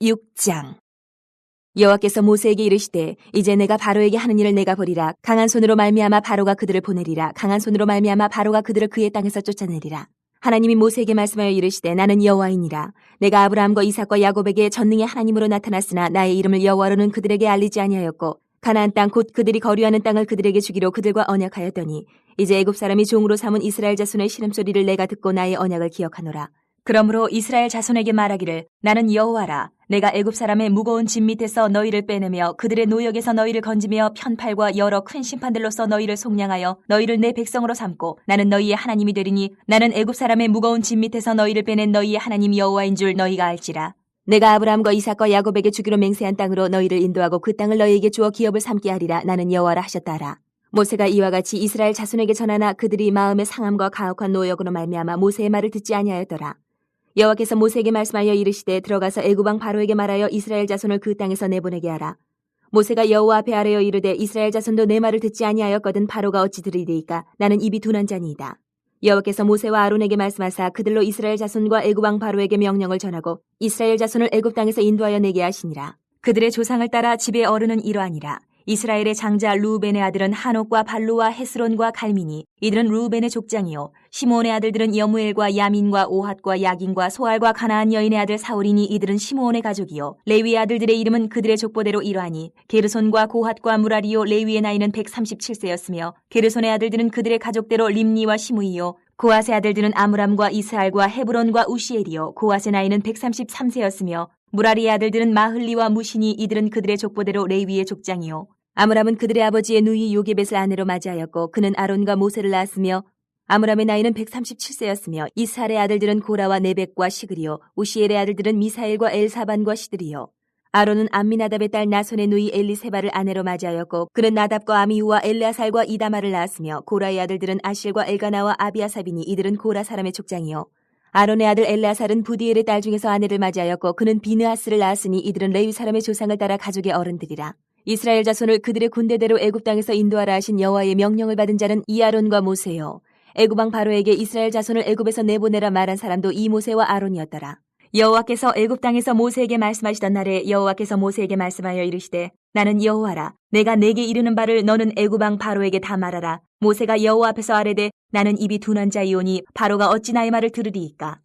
6장. 여호와께서 모세에게 이르시되 이제 내가 바로에게 하는 일을 내가 보리라. 강한 손으로 말미암아 바로가 그들을 보내리라. 강한 손으로 말미암아 바로가 그들을 그의 땅에서 쫓아내리라. 하나님이 모세에게 말씀하여 이르시되 나는 여호와이니라. 내가 아브라함과 이삭과 야곱에게 전능의 하나님으로 나타났으나 나의 이름을 여호와로는 그들에게 알리지 아니하였고 가나안 땅 곧 그들이 거류하는 땅을 그들에게 주기로 그들과 언약하였더니 이제 애굽 사람이 종으로 삼은 이스라엘 자손의 신음소리를 내가 듣고 나의 언약을 기억하노라 그러므로 이스라엘 자손에게 말하기를 나는 여호와라. 내가 애굽 사람의 무거운 짐 밑에서 너희를 빼내며 그들의 노역에서 너희를 건지며 편팔과 여러 큰 심판들로서 너희를 속량하여 너희를 내 백성으로 삼고 나는 너희의 하나님이 되리니 나는 애굽 사람의 무거운 짐 밑에서 너희를 빼낸 너희의 하나님 여호와인 줄 너희가 알지라. 내가 아브라함과 이삭과 야곱에게 주기로 맹세한 땅으로 너희를 인도하고 그 땅을 너희에게 주어 기업을 삼게 하리라. 나는 여호와라 하셨다라. 모세가 이와 같이 이스라엘 자손에게 전하나 그들이 마음의 상함과 가혹한 노역으로 말미암아 모세의 말을 듣지 아니하였더라 여호와께서 모세에게 말씀하여 이르시되 들어가서 애굽왕 바로에게 말하여 이스라엘 자손을 그 땅에서 내보내게 하라. 모세가 여호와 앞에 아뢰어 이르되 이스라엘 자손도 내 말을 듣지 아니하였거든 바로가 어찌 들으리이까 나는 입이 둔한 자니이다. 여호와께서 모세와 아론에게 말씀하사 그들로 이스라엘 자손과 애굽 왕 바로에게 명령을 전하고 이스라엘 자손을 애굽 땅에서 인도하여 내게 하시니라. 그들의 조상을 따라 집의 어른은 이러하니라. 이스라엘의 장자 루벤의 아들은 한옥과 발루와 헤스론과 갈민이 이들은 루벤의 족장이요. 시몬의 아들들은 여무엘과 야민과 오핫과 야긴과 소알과 가나안 여인의 아들 사울이니 이들은 시므온의 가족이요. 레위의 아들들의 이름은 그들의 족보대로 이러하니 게르손과 고핫과 무라리요. 레위의 나이는 137세였으며 게르손의 아들들은 그들의 가족대로 림니와 시무이요. 고핫의 아들들은 아므람과 이스알과 헤브론과 우시엘이요. 고핫의 나이는 133세였으며 무라리의 아들들은 마흘리와 무신이 이들은 그들의 족보대로 레위의 족장이요 아므람은 그들의 아버지의 누이 요게벳을 아내로 맞이하였고 그는 아론과 모세를 낳았으며 아므람의 나이는 137세였으며 이스할의 아들들은 고라와 네벡과 시그리요 우시엘의 아들들은 미사엘과 엘사반과 시드리요 아론은 암미나답의 딸 나손의 누이 엘리세바를 아내로 맞이하였고 그는 나답과 아미우와 엘레아살과 이다마를 낳았으며 고라의 아들들은 아실과 엘가나와 아비아사비니 이들은 고라 사람의 족장이요. 아론의 아들 엘레아살은 부디엘의 딸 중에서 아내를 맞이하였고 그는 비느하스를 낳았으니 이들은 레위 사람의 조상을 따라 가족의 어른들이라 이스라엘 자손을 그들의 군대대로 애굽 땅에서 인도하라 하신 여호와의 명령을 받은 자는 이아론과 모세요. 애굽왕 바로에게 이스라엘 자손을 애굽에서 내보내라 말한 사람도 이 모세와 아론이었더라. 여호와께서 애굽 땅에서 모세에게 말씀하시던 날에 여호와께서 모세에게 말씀하여 이르시되 나는 여호와라 내가 내게 이르는 바를 너는 애굽왕 바로에게 다 말하라 모세가 여호와 앞에서 아뢰되 나는 입이 둔한 자이오니 바로가 어찌 나의 말을 들으리이까